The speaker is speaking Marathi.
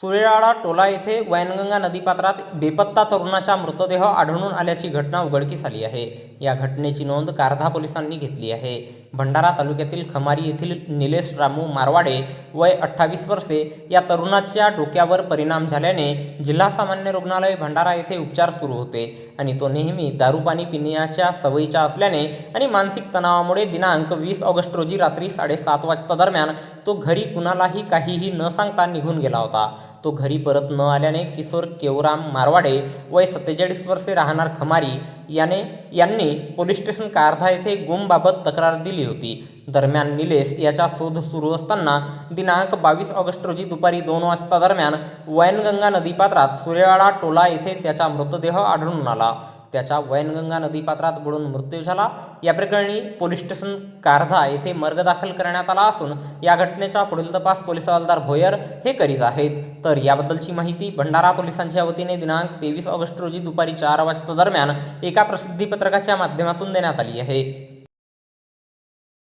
सुरेराळा टोला येथे वैनगंगा नदीपात्रात बेपत्ता तरुणाचा मृतदेह आढळून आल्याची घटना उघडकीस आली आहे. या घटनेची नोंद कारधा पोलिसांनी घेतली आहे. भंडारा तालुक्यातील खमारी येथील निलेश रामू मारवाडे वय अठ्ठावीस वर्षे या तरुणाच्या डोक्यावर परिणाम झाल्याने जिल्हा सामान्य रुग्णालय भंडारा येथे उपचार सुरू होते आणि तो नेहमी दारू पाणी पिण्याच्या सवयीचा असल्याने आणि मानसिक तणावामुळे दिनांक वीस ऑगस्ट रोजी रात्री साडेसात वाजता दरम्यान तो घरी कुणालाही काहीही न सांगता निघून गेला होता. तो घरी परत न आल्याने किशोर केवराम मारवाडे वय सत्तेचाळीस वर्षे राहणार खमारी याने यांनी पोलीस स्टेशन कारधा येथे गुमबाबत तक्रार दिली होती. दरम्यान निलेश याचा शोध सुरू असताना दिनांक बावीस ऑगस्ट रोजी दुपारी दोन वाजता दरम्यान वैनगंगा नदीपात्रात सूर्यवाडा टोला येथे त्याचा मृतदेह आढळून आला. त्याचा वैनगंगा नदीपात्रात बुडून मृत्यू झाला. या प्रकरणी पोलीस स्टेशन कारधा येथे मर्ग दाखल करण्यात आला असून या घटनेचा पुढील तपास पोलीस हवालदार भोयर हे करीत आहेत. तर याबद्दलची माहिती भंडारा पोलिसांच्या वतीने दिनांक तेवीस ऑगस्ट रोजी दुपारी चार वाजता दरम्यान एका प्रसिद्धीपत्रकाच्या माध्यमातून देण्यात आली आहे.